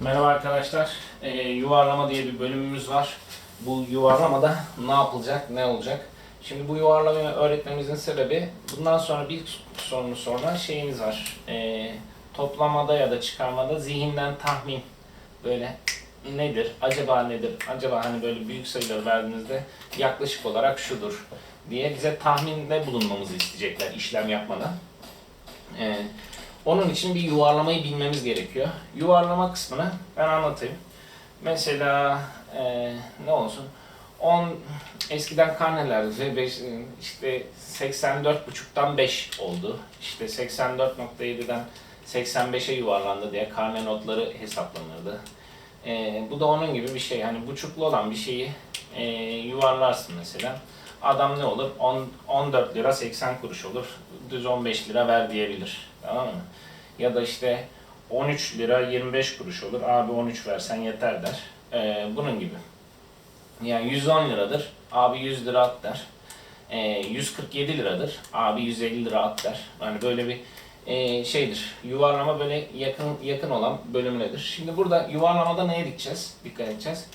Merhaba arkadaşlar. Ee, yuvarlama diye bir bölümümüz var. Bu yuvarlamada ne yapılacak, ne olacak? Şimdi bu yuvarlamayı öğretmemizin sebebi bundan sonra bir sorunu sonra şeyimiz var. Ee, toplamada ya da çıkarmada zihinden tahmin böyle nedir, acaba nedir, acaba hani böyle büyük sayıları verdiğinizde yaklaşık olarak şudur diye bize tahminde bulunmamızı isteyecekler işlem yapmadan. Ee, onun için bir yuvarlamayı bilmemiz gerekiyor. Yuvarlama kısmını ben anlatayım. Mesela e, ne olsun? 10 eskiden karnelerde beş, işte 84.5'tan 5 oldu. İşte 84.7'den 85'e yuvarlandı diye karne notları hesaplanırdı. E, bu da onun gibi bir şey. Hani buçuklu olan bir şeyi e, yuvarlarsın mesela. Adam ne olur? 10, 14 lira 80 kuruş olur. Düz 15 lira ver diyebilir. Tamam mı? Ya da işte 13 lira 25 kuruş olur. Abi 13 versen yeter der. Ee, bunun gibi. Yani 110 liradır. Abi 100 lira at der. Ee, 147 liradır. Abi 150 lira at der. Yani böyle bir e, şeydir. Yuvarlama böyle yakın yakın olan bölümünedir. Şimdi burada yuvarlamada neye dikeceğiz? Dikkat edeceğiz.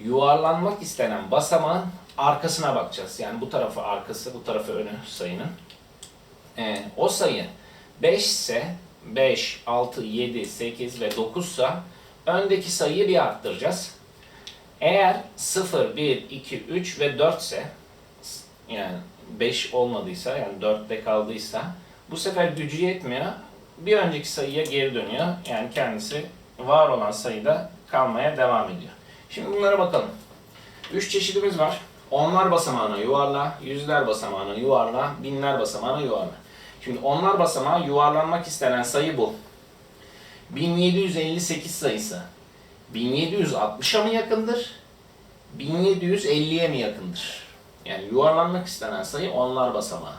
Yuvarlanmak istenen basamağın arkasına bakacağız. Yani bu tarafı arkası, bu tarafı önü sayının. Ee, o sayı 5 ise 5, 6, 7, 8 ve 9 ise öndeki sayıyı bir arttıracağız. Eğer 0, 1, 2, 3 ve 4 ise yani 5 olmadıysa yani 4'te kaldıysa bu sefer gücü yetmiyor. Bir önceki sayıya geri dönüyor. Yani kendisi var olan sayıda kalmaya devam ediyor. Şimdi bunlara bakalım. 3 çeşidimiz var. Onlar basamağına yuvarla, yüzler basamağına yuvarla, binler basamağına yuvarla. Şimdi onlar basamağı yuvarlanmak istenen sayı bu. 1758 sayısı 1760'a mı yakındır? 1750'ye mi yakındır? Yani yuvarlanmak istenen sayı onlar basamağı.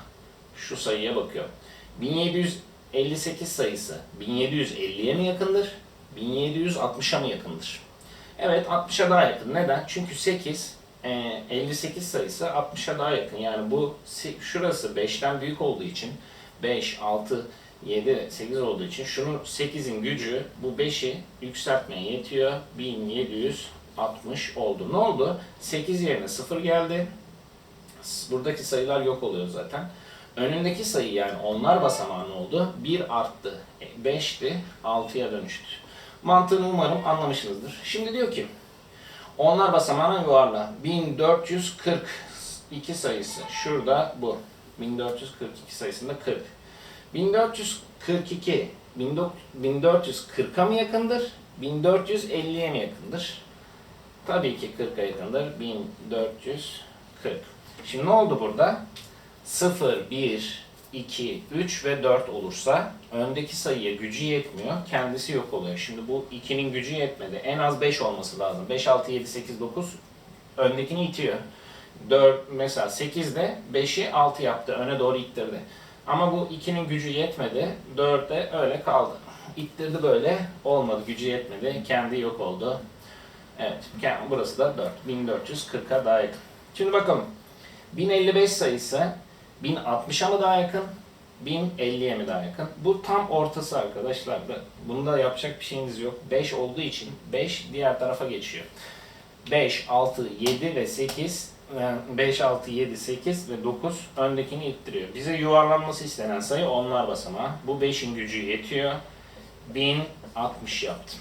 Şu sayıya bakıyor. 1758 sayısı 1750'ye mi yakındır? 1760'a mı yakındır? Evet 60'a daha yakın. Neden? Çünkü 8 e, 58 sayısı 60'a daha yakın. Yani bu şurası 5'ten büyük olduğu için 5, 6, 7, 8 olduğu için şunun 8'in gücü bu 5'i yükseltmeye yetiyor. 1760 oldu. Ne oldu? 8 yerine 0 geldi. Buradaki sayılar yok oluyor zaten. Önündeki sayı yani onlar basamağı ne oldu? 1 arttı. 5'ti, 6'ya dönüştü. Mantığını umarım anlamışsınızdır. Şimdi diyor ki onlar basamağına yuvarla. 1442 sayısı. Şurada bu. 1442 sayısında 40. 1442 1440'a mı yakındır? 1450'ye mi yakındır? Tabii ki 40'a yakındır. 1440. Şimdi ne oldu burada? 0, 1, 2, 3 ve 4 olursa öndeki sayıya gücü yetmiyor. Kendisi yok oluyor. Şimdi bu 2'nin gücü yetmedi. En az 5 olması lazım. 5, 6, 7, 8, 9 öndekini itiyor. 4 mesela 8 de 5'i 6 yaptı. Öne doğru ittirdi. Ama bu 2'nin gücü yetmedi. 4 de öyle kaldı. İttirdi böyle. Olmadı. Gücü yetmedi. Kendi yok oldu. Evet. Burası da 4. 1440'a daha yakın. Şimdi bakalım. 1055 sayısı 1060'a mı daha yakın? 1050'ye mi daha yakın? Bu tam ortası arkadaşlar. Bunda yapacak bir şeyiniz yok. 5 olduğu için 5 diğer tarafa geçiyor. 5, 6, 7 ve 8 yani 5, 6, 7, 8 ve 9 öndekini ittiriyor. Bize yuvarlanması istenen sayı onlar basamağı. Bu 5'in gücü yetiyor. 1060 yaptım.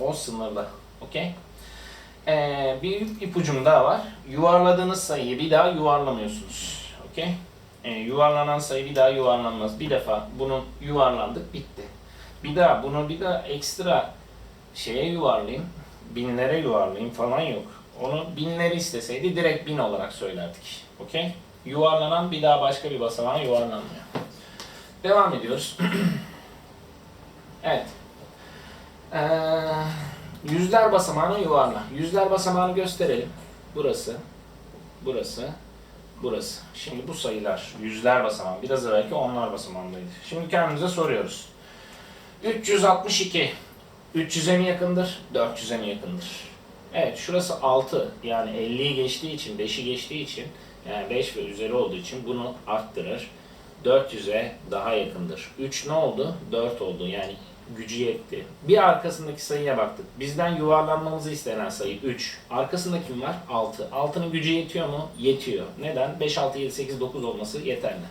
O sınırda. Okey? Ee, bir ipucum daha var. Yuvarladığınız sayıyı bir daha yuvarlamıyorsunuz. Okey? Ee, yuvarlanan sayı bir daha yuvarlanmaz. Bir defa bunun yuvarlandık bitti. Bir daha bunu bir daha ekstra şeye yuvarlayayım, binlere yuvarlayayım falan yok. Onu binleri isteseydi direkt bin olarak söylerdik. Okey? Yuvarlanan bir daha başka bir basamağa yuvarlanmıyor. Devam ediyoruz. evet. Ee, yüzler basamağını yuvarla. Yüzler basamağını gösterelim. Burası, burası, burası. Şimdi bu sayılar yüzler basamağı. Biraz evvelki onlar basamağındaydı. Şimdi kendimize soruyoruz. 362 300'e mi yakındır? 400'e mi yakındır? Evet şurası 6 yani 50'yi geçtiği için 5'i geçtiği için yani 5 ve üzeri olduğu için bunu arttırır. 400'e daha yakındır. 3 ne oldu? 4 oldu. Yani gücü yetti. Bir arkasındaki sayıya baktık. Bizden yuvarlanmamızı istenen sayı 3. Arkasında kim var? 6. 6'nın gücü yetiyor mu? Yetiyor. Neden? 5, 6, 7, 8, 9 olması yeterli.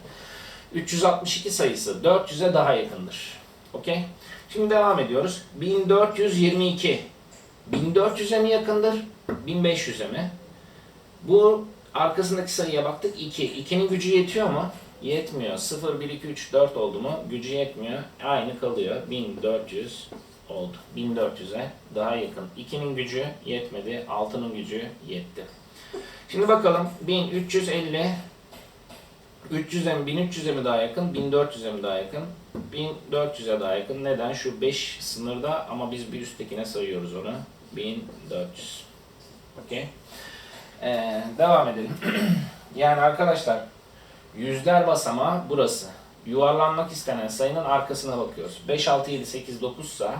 362 sayısı 400'e daha yakındır. Okey? Şimdi devam ediyoruz. 1422. 1400'e mi yakındır? 1500'e mi? Bu arkasındaki sayıya baktık 2. 2'nin gücü yetiyor mu? Yetmiyor. 0, 1, 2, 3, 4 oldu mu? Gücü yetmiyor. Aynı kalıyor. 1400 oldu. 1400'e daha yakın. 2'nin gücü yetmedi. 6'nın gücü yetti. Şimdi bakalım 1350 300'e mi 1300'e mi daha yakın? 1400'e mi daha yakın? 1400'e daha yakın. Neden? Şu 5 sınırda ama biz bir üsttekine sayıyoruz onu. 1400. Okey. Ee, devam edelim. yani arkadaşlar yüzler basamağı burası. Yuvarlanmak istenen sayının arkasına bakıyoruz. 5, 6, 7, 8, 9 ise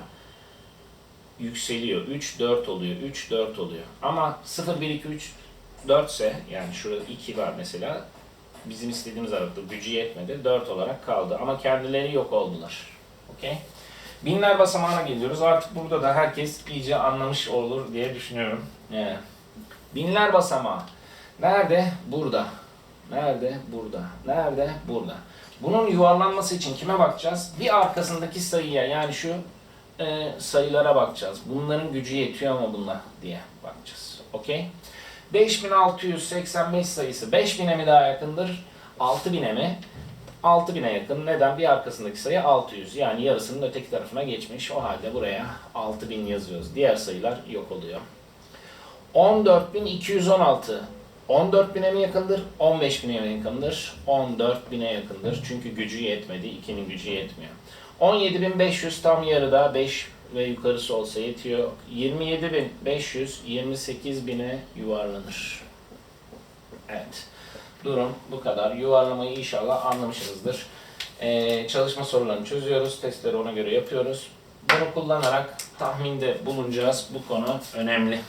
yükseliyor. 3, 4 oluyor. 3, 4 oluyor. Ama 0, 1, 2, 3, 4 ise yani şurada 2 var mesela. Bizim istediğimiz aralıkta gücü yetmedi. 4 olarak kaldı. Ama kendileri yok oldular. Okey? Binler basamağına geliyoruz. Artık burada da herkes iyice anlamış olur diye düşünüyorum. Evet. Binler basamağı. Nerede? Burada. Nerede? Burada. Nerede? Burada. Bunun yuvarlanması için kime bakacağız? Bir arkasındaki sayıya yani şu e, sayılara bakacağız. Bunların gücü yetiyor mu bunlar diye bakacağız. Okey? 5685 sayısı 5000'e mi daha yakındır? 6000'e mi? 6000'e yakın. Neden? Bir arkasındaki sayı 600. Yani yarısının öteki tarafına geçmiş. O halde buraya 6000 yazıyoruz. Diğer sayılar yok oluyor. 14216. 14.000'e mi yakındır? 15.000'e mi yakındır? 14.000'e yakındır. Çünkü gücü yetmedi. 2'nin gücü yetmiyor. 17.500 tam yarıda 5 ve yukarısı olsa yetiyor. 27.500 28.000'e yuvarlanır. Evet. Durum bu kadar. Yuvarlamayı inşallah anlamışsınızdır. Ee, çalışma sorularını çözüyoruz. Testleri ona göre yapıyoruz. Bunu kullanarak tahminde bulunacağız. Bu konu önemli.